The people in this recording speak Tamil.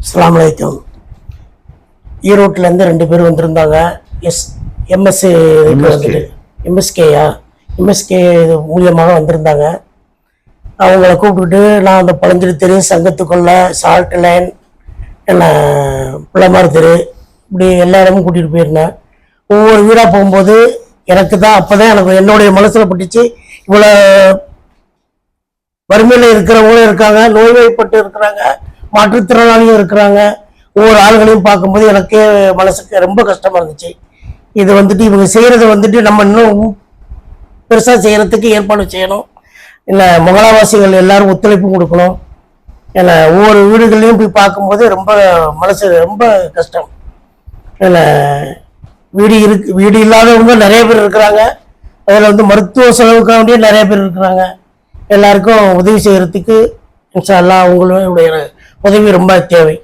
அஸ்ஸலாமு அலைக்கும். ஈரோட்டிலேருந்து ரெண்டு பேர் வந்திருந்தாங்க. எஸ் எம்எஸ்சி வந்துட்டு. எம்எஸ்கேயா? எம்எஸ்கே மூலியமாக வந்திருந்தாங்க. அவங்கள கூப்பிட்டுட்டு நான் அந்த பழஞ்சொலி தெரு சங்கத்துக்குள்ள சால்ட் லைன் என்ன பிள்ளைமார் தெரு இப்படி எல்லா இடமும் கூட்டிகிட்டு போயிருந்தேன். ஒவ்வொரு வீடாக போகும்போது எனக்கு தான் அப்போ தான் எனக்கு என்னுடைய மனசில் பட்டுச்சு இவ்வளோ வறுமையில் இருக்கிறவங்களும் இருக்காங்க நோய்வாய்ப்பட்டு இருக்கிறாங்க. மாற்றுத்திறனாளியும் இருக்கிறாங்க. ஒவ்வொரு ஆளுகளையும் பார்க்கும்போது எனக்கே மனசுக்கு ரொம்ப கஷ்டமாக இருந்துச்சு. இது வந்துட்டு இவங்க செய்கிறது வந்துட்டு நம்ம இன்னும் பெருசாக செய்கிறதுக்கு ஏற்பாடு செய்யணும். இல்லை முகலாவாசிகள் எல்லாரும் ஒத்துழைப்பும் கொடுக்கணும். இல்லை ஒவ்வொரு வீடுகள்லையும் போய் பார்க்கும்போது ரொம்ப மனசு ரொம்ப கஷ்டம். இல்லை வீடு இருக்கு வீடு இல்லாதவங்க நிறைய பேர் இருக்கிறாங்க. அதில் வந்து மருத்துவ செலவுக்காக வேண்டிய நிறைய பேர் இருக்கிறாங்க. எல்லாருக்கும் உதவி செய்கிறதுக்கு இன்ஷா அல்லாஹ் உங்களுடைய உதவி ரொம்ப தேவை.